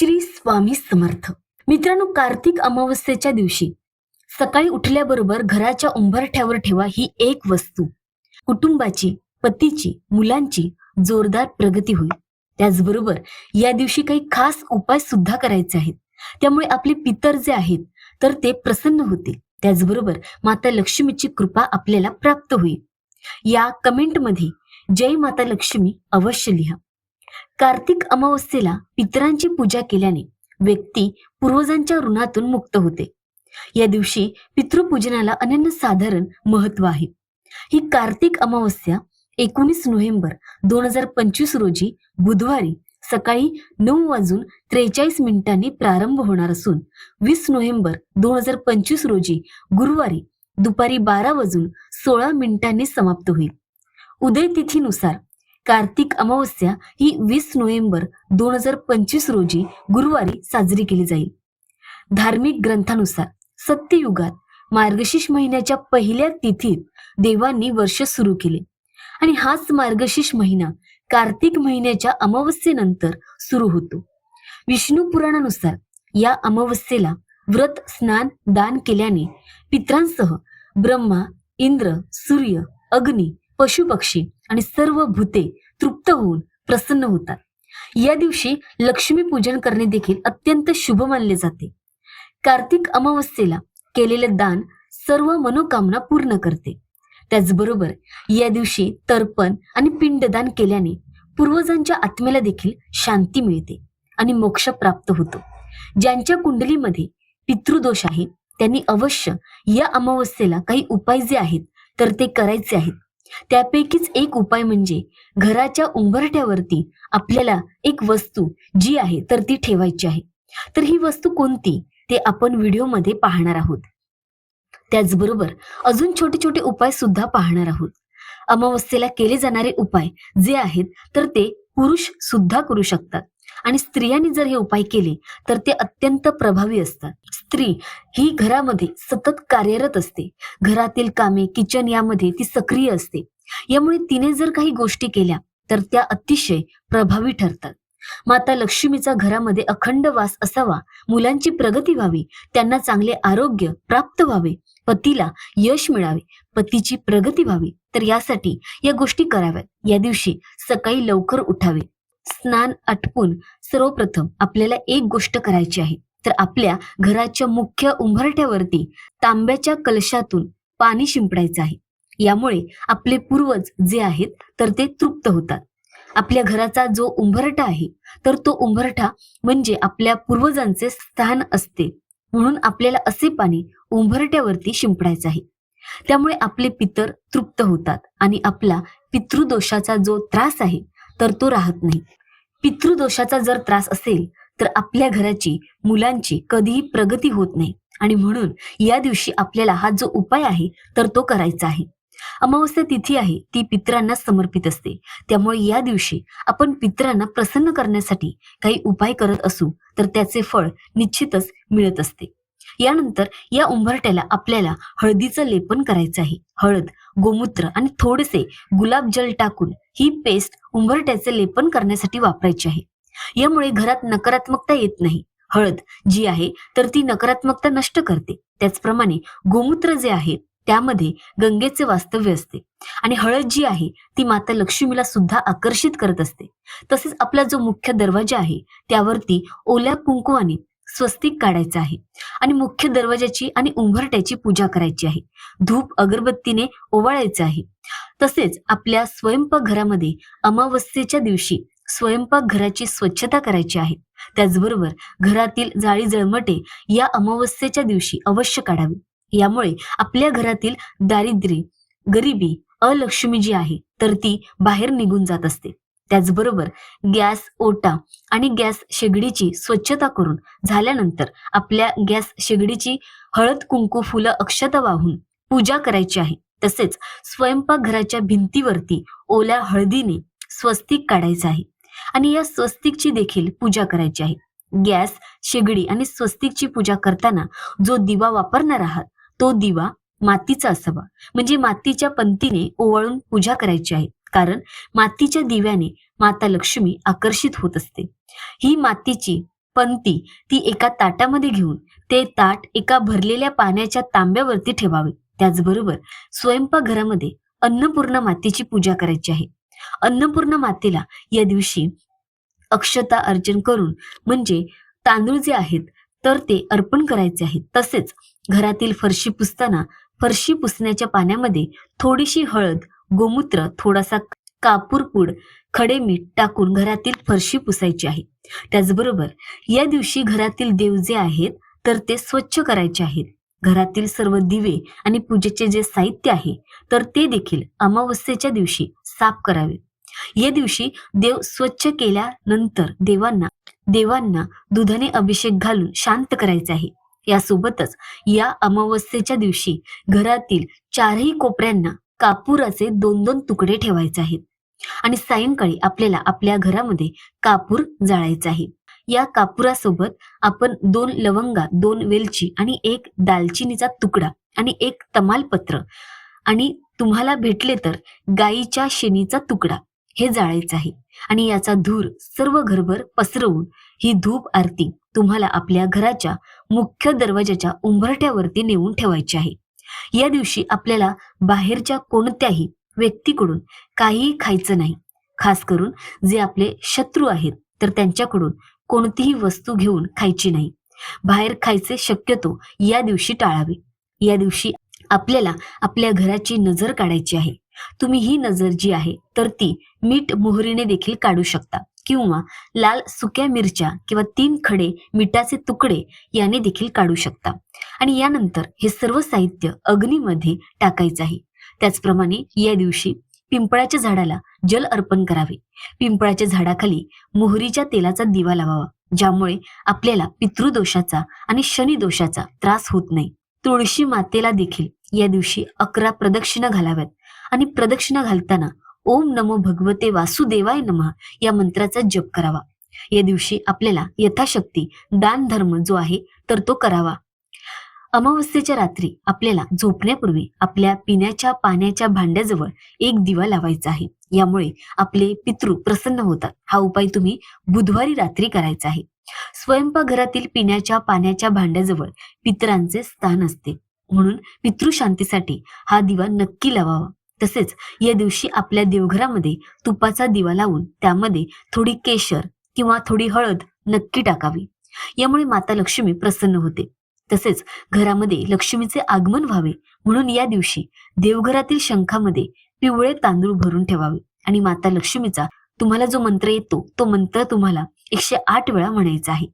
श्री स्वामी समर्थ. मित्रांनो कार्तिक अमावस्येच्या दिवशी सकाळी उठल्याबरोबर घराच्या उंबरठ्यावर ठेवा ही एक वस्तू. कुटुंबाची पतीची मुलांची जोरदार प्रगती होईल. त्याचबरोबर या दिवशी काही खास उपाय सुद्धा करायचे आहेत. त्यामुळे आपले पितर जे आहेत तर ते प्रसन्न होतील. त्याचबरोबर माता लक्ष्मीची कृपा आपल्याला प्राप्त होईल. या कमेंटमध्ये जय माता लक्ष्मी अवश्य लिहा. कार्तिक अमावस्येला पितरांची पूजा केल्याने व्यक्ती पूर्वजांच्या ऋणातून मुक्त होते. या दिवशी पितृपूजनाला अनन्यसाधारण महत्त्व आहे. ही कार्तिक अमावस्या एकोणीस नोव्हेंबर दोन हजार पंचवीस रोजी बुधवारी सकाळी नऊ वाजून त्रेचाळीस मिनिटांनी प्रारंभ होणार असून वीस नोव्हेंबर दोन हजार पंचवीस रोजी गुरुवारी दुपारी बारा वाजून सोळा मिनिटांनी समाप्त होईल. उदय तिथीनुसार कार्तिक अमावस्या ही वीस नोव्हेंबर दोन हजार पंचवीस रोजी गुरुवारी साजरी केली जाईल. धार्मिक ग्रंथानुसार सत्ययुगात मार्गशीर्ष महिन्याच्या पहिल्या तिथीत देवांनी वर्ष सुरू केले. आणि हाच मार्गशीर्ष महिना कार्तिक महिन्याच्या अमावस्येनंतर सुरू होतो. विष्णू पुराणानुसार या अमावस्येला व्रत स्नान दान केल्याने पित्रांसह ब्रह्मा इंद्र सूर्य अग्नी पशुपक्षी आणि सर्व भूते तृप्त होऊन प्रसन्न होतात. या दिवशी लक्ष्मी पूजन करणे देखील अत्यंत शुभ मानले जाते. कार्तिक अमावस्येला केलेले दान सर्व मनोकामना पूर्ण करते. त्याचबरोबर या दिवशी तर्पण आणि पिंडदान केल्याने पूर्वजांच्या आत्म्याला देखील शांती मिळते आणि मोक्ष प्राप्त होतो. ज्यांच्या कुंडलीमध्ये पितृदोष आहे त्यांनी अवश्य या अमावस्येला काही उपाय जे आहेत तर ते करायचे आहेत. त्यापैकीच एक उपाय म्हणजे घराच्या उंबरठ्यावरती आपल्याला एक वस्तू जी आहे तर ती ठेवायची आहे. तर ही वस्तू कोणती? ते आपण व्हिडिओमध्ये पाहणार आहोत. त्याचबरोबर अजून छोटे छोटे उपाय सुद्धा पाहणार आहोत. अमावस्येला केले जाणारे उपाय जे आहेत तर ते पुरुष सुद्धा करू शकतात. आणि स्त्रियांनी जर हे उपाय केले तर ते अत्यंत प्रभावी असतात. स्त्री ही घरामध्ये सतत कार्यरत असते. घरातील कामे किचन यामध्ये ती सक्रिय असते. यामुळे तिने जर काही गोष्टी केल्या तर त्या अतिशय प्रभावी ठरतात. माता लक्ष्मीचा घरामध्ये अखंड वास असावा मुलांची प्रगती व्हावी त्यांना चांगले आरोग्य प्राप्त व्हावे पतीला यश मिळावे पतीची प्रगती व्हावी तर यासाठी या गोष्टी कराव्यात. या दिवशी सकाळी लवकर उठावे. स्नान आटपून सर्वप्रथम आपल्याला एक गोष्ट करायची आहे. तर आपल्या घराच्या मुख्य उंबरठ्यावरती तांब्याच्या कलशातून पाणी शिंपडायचं आहे. यामुळे आपले पूर्वज जे आहेत तर ते तृप्त होतात. आपल्या घराचा जो उंबरठा आहे तर तो उंबरठा म्हणजे आपल्या पूर्वजांचे स्थान असते. म्हणून आपल्याला असे पाणी उंबरट्यावरती शिंपडायचं आहे. त्यामुळे आपले पितर तृप्त होतात आणि आपला पितृदोषाचा जो त्रास आहे तर तो राहत नाही. पितृदोषाचा जर त्रास असेल तर आपल्या घराची मुलांची कधीही प्रगती होत नाही. आणि म्हणून या दिवशी आपल्याला हा जो उपाय आहे तर तो करायचा आहे. अमावस्या तिथी आहे ती पित्रांना समर्पित असते. त्यामुळे या दिवशी आपण पित्रांना प्रसन्न करण्यासाठी काही उपाय करत असू तर त्याचे फळ निश्चितच मिळत असते. यानंतर या उंबरट्याला आपल्याला हळदीचं लेपन करायचं आहे. हळद गोमूत्र आणि थोडेसे गुलाब जल टाकून ही पेस्ट उंबरट्याचे लेपन करण्यासाठी वापरायची आहे. यामुळे घरात नकारात्मकता येत नाही. हळद जी आहे तर ती नकारात्मकता नष्ट करते. त्याचप्रमाणे गोमूत्र जे आहे त्यामध्ये गंगेचे वास्तव्य असते. आणि हळद जी आहे ती माता लक्ष्मीला सुद्धा आकर्षित करत असते. तसेच आपला जो मुख्य दरवाजा आहे त्यावरती ओल्या कुंकुवाने स्वस्तिक काढायचं आहे. आणि मुख्य दरवाजाची आणि उंबरट्याची पूजा करायची आहे. धूप अगरबत्तीने ओवाळायचं आहे. तसेच आपल्या स्वयंपाक घरामध्ये अमावस्येच्या दिवशी स्वयंपाक घराची स्वच्छता करायची आहे. त्याचबरोबर घरातील जाळी जळमटे या अमावस्येच्या दिवशी अवश्य काढावी. यामुळे आपल्या घरातील दारिद्र्य गरिबी अलक्ष्मी जी आहे तर ती बाहेर निघून जात असते. त्याचबरोबर गॅस ओटा आणि गॅस शेगडीची स्वच्छता करून झाल्यानंतर आपल्या गॅस शेगडीची हळद कुंकू फुलं अक्षता वाहून पूजा करायची आहे. तसेच स्वयंपाकघराच्या भिंतीवरती ओल्या हळदीने स्वस्तिक काढायचं आहे आणि या स्वस्तिकची देखील पूजा करायची आहे. गॅस शेगडी आणि स्वस्तिकची पूजा करताना जो दिवा वापरणार आहात तो दिवा मातीचा असावा. म्हणजे मातीच्या पंतीने ओवाळून पूजा करायची आहे. कारण मातीच्या दिव्याने माता लक्ष्मी आकर्षित होत असते. ही मातीची पंती ती एका ताटामध्ये घेऊन ते ताट एका भरलेल्या पाण्याच्या तांब्यावरती ठेवावे. त्याचबरोबर स्वयंपाकघरामध्ये अन्नपूर्ण मातेची पूजा करायची आहे. अन्नपूर्ण मातेला या दिवशी अक्षता अर्चन करून म्हणजे तांदूळ जे आहेत तर ते अर्पण करायचे आहेत तसेच घरातील फरशी पुसताना फरशी पुसण्याच्या पाण्यामध्ये थोडीशी हळद गोमूत्र थोडासा कापूर पूड खडे मीठ टाकून घरातील फरशी पुसायची आहे. त्याचबरोबर या दिवशी घरातील देव जे आहेत तर ते स्वच्छ करायचे आहेत. घरातील सर्व दिवे आणि पूजेचे जे साहित्य आहे तर ते देखील अमावस्येच्या दिवशी साफ करावे. या दिवशी देव स्वच्छ केल्यानंतर देवांना देवांना दुधाने अभिषेक घालून शांत करायचे आहे. यासोबतच या अमावस्येच्या दिवशी घरातील चारही कोपऱ्यांना कापूराचे दोन दोन तुकडे ठेवायचे आहेत. आणि सायंकाळी आपल्याला आपल्या घरामध्ये कापूर जाळायचा आहे. या कापुरासोबत आपण दोन लवंगा दोन वेलची आणि एक दालचिनीचा तुकडा आणि एक तमालपत्र आणि तुम्हाला भेटले तर गाईच्या शेणीचा तुकडा हे जाळायचं आहे. आणि याचा धूर सर्व घरभर पसरवून ही धूप आरती तुम्हाला आपल्या घराच्या मुख्य दरवाजाच्या उंबरठ्यावरती नेऊन ठेवायची आहे. या दिवशी आपल्याला बाहेरच्या कोणत्याही व्यक्तीकडून काहीही खायचं नाही. खास करून जे आपले शत्रू आहेत तर त्यांच्याकडून कोणतीही वस्तू घेऊन खायची नाही. बाहेर खायचे शक्यतो या दिवशी टाळावे. या दिवशी आपल्याला आपल्या घराची नजर काढायची आहे. तुम्ही ही नजर जी आहे तर ती मीठ मोहरीने देखील काढू शकता. किंवा लाल सुक्या मिरच्या किंवा तीन खडे मिठाचे तुकडे याने देखील काढू शकता. आणि यानंतर हे सर्व साहित्य अग्नीमध्ये टाकायचं आहे. त्याचप्रमाणे या दिवशी पिंपळाच्या झाडाला जल अर्पण करावे. पिंपळाच्या झाडाखाली मोहरीच्या तेलाचा दिवा लावावा ज्यामुळे आपल्याला पितृदोषाचा आणि शनी दोषाचा त्रास होत नाही. तुळशी मातेला देखील या दिवशी अकरा प्रदक्षिणा घालाव्यात. आणि प्रदक्षिणा घालताना ओम नमो भगवते वासुदेवाय नमः या मंत्राचा जप करावा. या दिवशी आपल्याला यथाशक्ती दान धर्म जो आहे तर तो करावा. अमावस्येच्या रात्री आपल्याला झोपण्यापूर्वी आपल्या पिण्याच्या पाण्याच्या भांड्याजवळ एक दिवा लावायचा आहे. यामुळे आपले पितृ प्रसन्न होतात. हा उपाय तुम्ही बुधवारी रात्री करायचा आहे. स्वयंपाकघरातील पिण्याच्या पाण्याच्या भांड्याजवळ पितरांचे स्थान असते. म्हणून पितृशांतीसाठी हा दिवा नक्की लावावा. तसेच या दिवशी आपल्या देवघरामध्ये तुपाचा दिवा लावून त्यामध्ये थोडी केशर किंवा थोडी हळद नक्की टाकावी. यामुळे माता लक्ष्मी प्रसन्न होते. तसेच घरामध्ये लक्ष्मीचे आगमन व्हावे म्हणून या दिवशी देवघरातील शंखामध्ये पिवळे तांदूळ भरून ठेवावे आणि माता लक्ष्मीचा तुम्हाला जो मंत्र येतो तो मंत्र तुम्हाला एकशे आठ वेळा म्हणायचा आहे.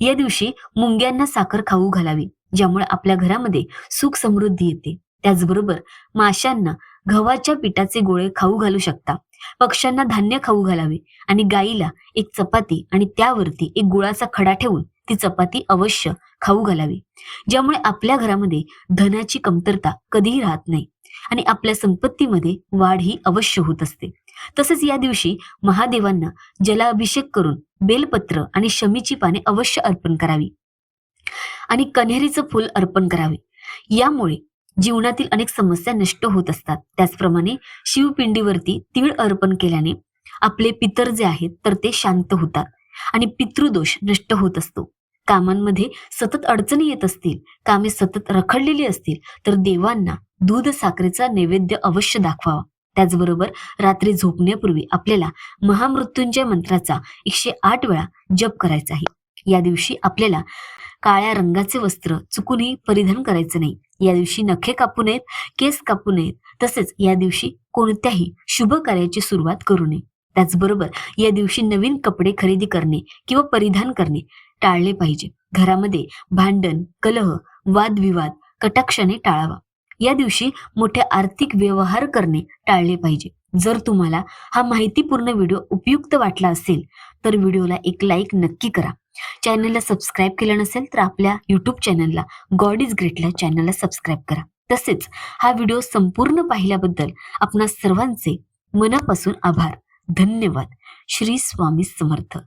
या दिवशी मुंग्यांना साखर खाऊ घालावी ज्यामुळे आपल्या घरामध्ये सुख समृद्धी येते. त्याचबरोबर माशांना गव्हाच्या पिठाचे गोळे खाऊ घालू शकता. पक्ष्यांना धान्य खाऊ घालावे आणि गाईला एक चपाती आणि त्यावरती एक गुळाचा खडा ठेवून ती चपाती अवश्य खाऊ घालावी. ज्यामुळे आपल्या घरामध्ये धनाची कमतरता कधीही राहत नाही आणि आपल्या संपत्तीमध्ये वाढ ही अवश्य होत असते. तसेच या दिवशी महादेवांना जलाभिषेक करून बेलपत्र आणि शमीची पाने अवश्य अर्पण करावी आणि कन्हेरीचं फूल अर्पण करावे. यामुळे जीवनातील अनेक समस्या नष्ट होत असतात. त्याचप्रमाणे शिवपिंडीवरती तीळ अर्पण केल्याने आपले पितर जे आहेत तर ते शांत होतात आणि पितृदोष नष्ट होत असतो. कामांमध्ये सतत अडचणी येत असतील कामे सतत रखडलेली असतील तर देवांना दूध साखरेचा नैवेद्य अवश्य दाखवावा. त्याचबरोबर रात्री झोपण्यापूर्वी आपल्याला महामृत्युंजय मंत्राचा एकशे आठ वेळा जप करायचा आहे. या दिवशी आपल्याला काळ्या रंगाचे वस्त्र चुकूनही परिधान करायचं नाही. या दिवशी नखे कापू नयेत केस कापू नयेत तसेच या दिवशी कोणत्याही शुभ कार्याची सुरुवात करू नये. त्याचबरोबर या दिवशी नवीन कपडे खरेदी करणे किंवा परिधान करणे टाळले पाहिजे. घरामध्ये भांडण कलह वादविवाद कटाक्षाने टाळावा. या दिवशी मोठे आर्थिक व्यवहार करणे टाळले पाहिजे. जर तुम्हाला हा माहितीपूर्ण व्हिडिओ उपयुक्त वाटला असेल तर व्हिडिओला एक लाईक नक्की करा. चॅनलला सबस्क्राईब केलं नसेल तर आपल्या युट्यूब चॅनलला गॉड इज ग्रेटला चॅनलला सबस्क्राईब करा. तसेच हा व्हिडिओ संपूर्ण पाहिल्याबद्दल आपणा सर्वांचे मनापासून आभार. धन्यवाद. श्री स्वामी समर्थ.